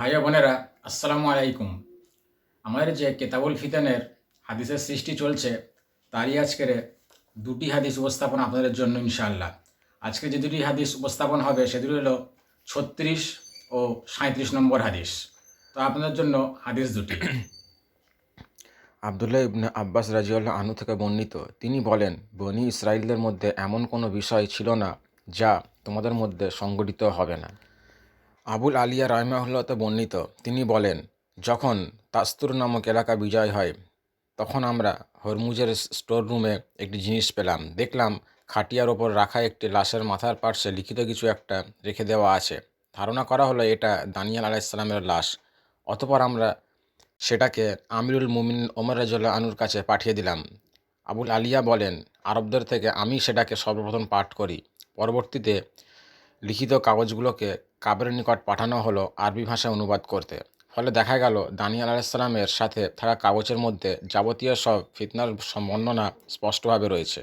ভাই বোনেরা, আসসালামু আলাইকুম। আমাদের যে কেতাবুল ফিতানের হাদিসের সৃষ্টি চলছে, তারই আজকের দুটি হাদিস উপস্থাপন আপনাদের জন্য ইনশাআল্লাহ। আজকে যে দুটি হাদিস উপস্থাপন হবে সেগুলি হলো ছত্রিশ ও সাঁত্রিশ নম্বর হাদিস। তো আপনাদের জন্য হাদিস দুটি। আবদুল্লাহ ইবনে আব্বাস রাজিউল্লাহ আনু থেকে বর্ণিত, তিনি বলেন, বনি ইসরায়েলদের মধ্যে এমন কোনো বিষয় ছিল না যা তোমাদের মধ্যে সংগঠিত হবে না। আবুল আলিয়া রাহমাহুল্লাতে বর্ণিত। তিনি বলেন, যখন তাস্তুর নামক এলাকা বিজয় হয়, তখন আমরা হরমুজের স্টোর রুমে একটি জিনিস পেলাম। দেখলাম খাটিয়ার ওপর রাখা একটি লাশের মাথার পার্শ্বে লিখিত কিছু একটা রেখে দেওয়া আছে। ধারণা করা হলো এটা দানিয়াল আলাইসাল্লামের লাশ। অতপর আমরা সেটাকে আমিরুল মুমিন ওমর রাজুল্লাহ আনুর কাছে পাঠিয়ে দিলাম। আবুল আলিয়া বলেন, আরবদের থেকে আমি সেটাকে সর্বপ্রথম পাঠ করি। পরবর্তীতে লিখিত কাগজগুলোকে কাবের নিকট পাঠানো হলো আরবি ভাষায় অনুবাদ করতে। ফলে দেখা গেল, দানিয়াল আলাইসালামের সাথে থাকা কাগজের মধ্যে যাবতীয় সব ফিতনার সম্বর্ণনা স্পষ্টভাবে রয়েছে।